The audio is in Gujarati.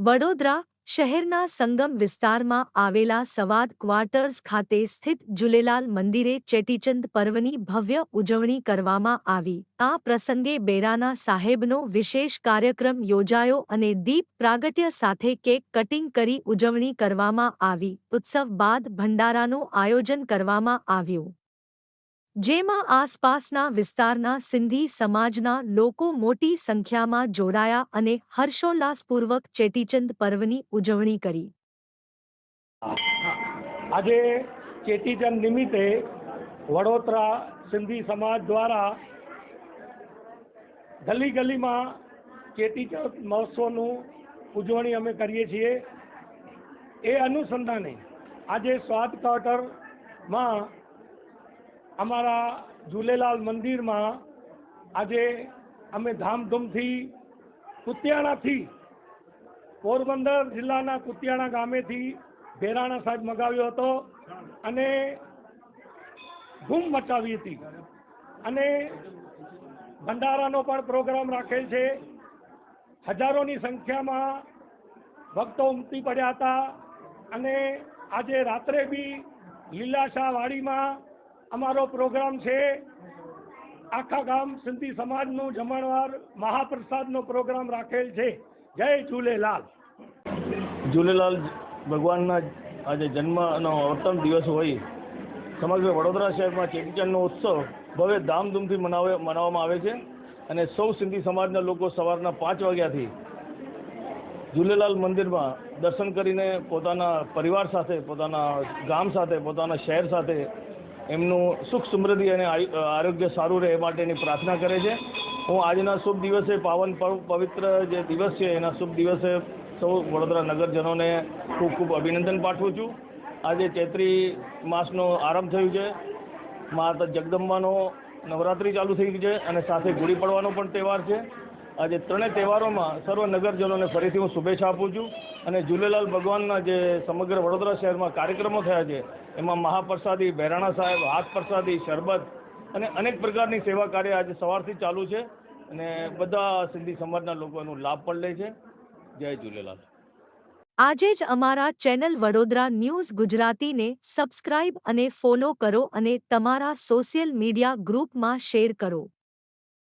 વડોદરા શહેરના સંગમ વિસ્તારમાં આવેલા સવાદ ક્વાર્ટર્સ ખાતે સ્થિત ઝુલેલાલ મંદિરે ચેટીચંદ પર્વની ભવ્ય ઉજવણી કરવામાં આવી. આ પ્રસંગે બેરાના સાહેબનો વિશેષ કાર્યક્રમ યોજાયો અને દીપ પ્રાગટ્ય સાથે કેક કટિંગ કરી ઉજવણી કરવામાં આવી. ઉત્સવ બાદ ભંડારાનું આયોજન કરવામાં આવ્યું. જેમાં આસપાસના વિસ્તારના સિંધી સમાજના લોકો મોટી સંખ્યામાં જોડાયા અને હર્ષોલ્લાસપૂર્વક ચેટીચંદ પર્વની ઉજવણી કરી. આજે ચેટીચંદ નિમિત્તે વડોદરા સિંધી સમાજ દ્વારા ગલી ગલીમાં ચેટીચંદ મહોત્સવનું ઉજવણી અમે કરીએ છીએ. એ અનુસંધાને આજે સ્વાદ ક્વાર્ટરમાં અમારા ઝૂલેલાલ મંદિરમાં આજે અમે ધામધૂમથી કુતિયાણાથી પોરબંદર જિલ્લાના કુતિયાણા ગામેથી ભેરાણા સાહેબ મગાવ્યો હતો અને ધૂમ મચાવી હતી. અને ભંડારાનો પણ પ્રોગ્રામ રાખેલ છે. હજારોની સંખ્યામાં ભક્તો ઉમટી પડ્યા હતા. અને આજે રાત્રે બી લીલાશાહ વાડીમાં અમારો પ્રોગ્રામ છે આખા ગામ સિંધી સમાજનો જમણવાર મહાપ્રસાદનો પ્રોગ્રામ રાખેલ છે. જય ઝૂલેલાલ. ઝૂલેલાલ ભગવાનના આજે જન્મનો અવતમ દિવસ હોય. સમગ્ર વડોદરા શહેરમાં ચેટીચંડનો ઉત્સવ ભવ્ય ધામધૂમથી મનાવે મનાવવામાં આવે છે અને સૌ સિંધી સમાજના લોકો સવારના પાંચ વાગ્યાથી ઝૂલેલાલ મંદિરમાં દર્શન કરીને પોતાના પરિવાર સાથે, પોતાના ગામ સાથે, પોતાના શહેર સાથે એમનું સુખ સમૃદ્ધિ અને આરોગ્ય સારું રહે માટેની પ્રાર્થના કરે છે. હું આજના શુભ દિવસે પાવન પવ- પવિત્ર જે દિવસ છે, એના શુભ દિવસે સૌ વડોદરા નગરજનોને ખૂબ ખૂબ અભિનંદન પાઠવું છું. આજે ચૈત્રી માસનો આરંભ થયું છે. માતા જગદંબાનો નવરાત્રિ ચાલુ થઈ ગઈ છે અને સાથે ગુડી પડવાનો પણ તહેવાર છે. આજે ત્રણેય તહેવારોમાં સર્વ નગરજનોને ફરીથી હું શુભેચ્છા આપું છું અને ઝૂલેલાલ ભગવાનના જે સમગ્ર વડોદરા શહેરમાં કાર્યક્રમો થયા છે એમાં મહાપ્રસાદી બહેરાણા સાહેબ હાથ પ્રસાદી શરબત અને અનેક પ્રકારની સેવા કાર્ય આજે સવારથી ચાલુ છે અને બધા સિંધી સમાજના લોકો એનો લાભ પણ લે છે. જય ઝૂલેલાલ. આજે જ અમારા ચેનલ વડોદરા ન્યૂઝ ગુજરાતીને સબસ્ક્રાઇબ અને ફોલો કરો અને તમારા સોશિયલ મીડિયા ગ્રુપમાં શેર કરો.